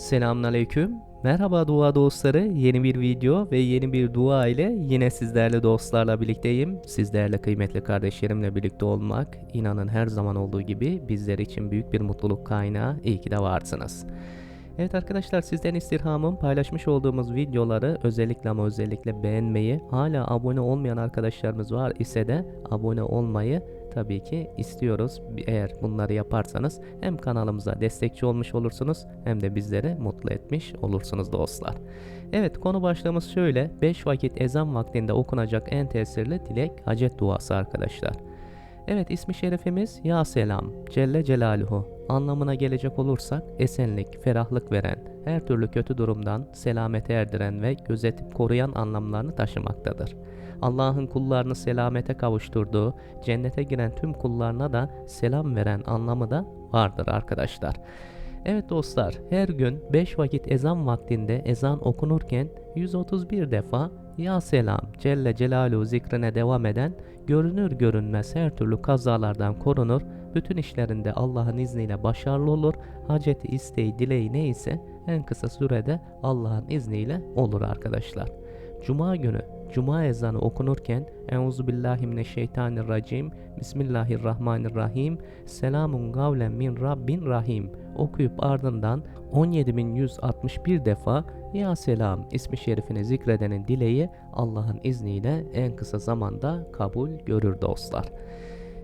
Selamünaleyküm. Merhaba dua dostları. Yeni bir video ve yeni bir dua ile yine sizlerle dostlarla birlikteyim. Sizlerle kıymetli kardeşlerimle birlikte olmak inanın her zaman olduğu gibi bizler için büyük bir mutluluk kaynağı. İyi ki de varsınız. Evet arkadaşlar sizden istirhamım paylaşmış olduğumuz videoları özellikle ama özellikle beğenmeyi hala abone olmayan arkadaşlarımız var ise de abone olmayı tabii ki istiyoruz. Eğer bunları yaparsanız hem kanalımıza destekçi olmuş olursunuz hem de bizleri mutlu etmiş olursunuz dostlar. Evet konu başlığımız şöyle 5 vakit ezan vaktinde okunacak en tesirli dilek hacet duası arkadaşlar. Evet ismi şerefimiz Ya Selam Celle Celaluhu anlamına gelecek olursak esenlik, ferahlık veren, her türlü kötü durumdan selamete erdiren ve gözetip koruyan anlamlarını taşımaktadır. Allah'ın kullarını selamete kavuşturduğu, cennete giren tüm kullarına da selam veren anlamı da vardır arkadaşlar. Evet dostlar, her gün 5 vakit ezan vaktinde ezan okunurken 131 defa Ya Selam Celle Celaluhu zikrine devam eden görünür görünmez her türlü kazalardan korunur, bütün işlerinde Allah'ın izniyle başarılı olur, haceti, isteği, dileği neyse en kısa sürede Allah'ın izniyle olur arkadaşlar. Cuma günü Cuma ezanı okunurken Euzubillahimineşşeytanirracim Bismillahirrahmanirrahim Selamun gavlen min Rabbin Rahim okuyup ardından 17161 defa Ya Selam ismi şerifini zikredenin dileği Allah'ın izniyle en kısa zamanda kabul görür dostlar.